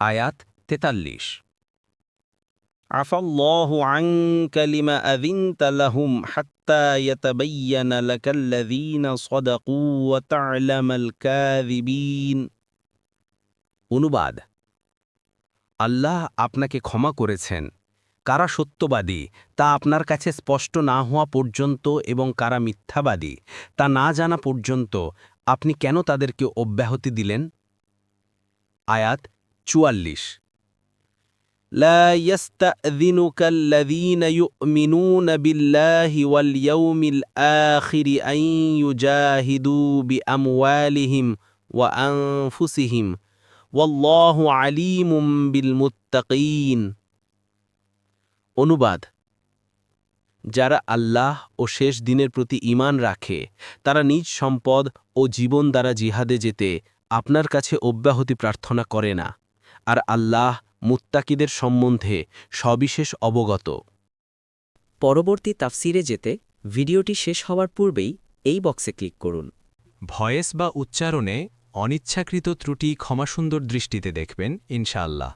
আয়াত তেতাল্লিশ। আফাল্লাহু আনকা লিমা আযিনতা লাহুম হাত্তা ইয়াতাবায়্যানা লাকাল্লাযীনা সাদাকু ওয়া তা'লামাল কাযিবিন। অনুবাদ আল্লাহ আপনাকে ক্ষমা করেছেন। কারা সত্যবাদী তা আপনার কাছে স্পষ্ট না হওয়া পর্যন্ত এবং কারা মিথ্যাবাদী তা না জানা পর্যন্ত আপনি কেন তাদেরকে অব্যাহতি দিলেন? আয়াত চুয়াল্লিশ لا يستأذنك الذين يؤمنون بالله واليوم الآخر أن يجاهدوا بأموالهم وأنفسهم والله عليم بالمتقين অনুবাদ যারা আল্লাহ ও শেষ দিনের প্রতি ঈমান রাখে তারা নিজ সম্পদ ও জীবন দ্বারা জিহাদে যেতে আপনার কাছে অব্যাহতি প্রার্থনা করে না আর আল্লাহ মুত্তাকিদের সম্বন্ধে সবিশেষ অবগত। পরবর্তী তাফসিরে যেতে ভিডিওটি শেষ হওয়ার পূর্বেই এই বক্সে ক্লিক করুন। ভয়েস বা উচ্চারণে অনিচ্ছাকৃত ত্রুটি ক্ষমাসুন্দর দৃষ্টিতে দেখবেন, ইনশাআল্লাহ।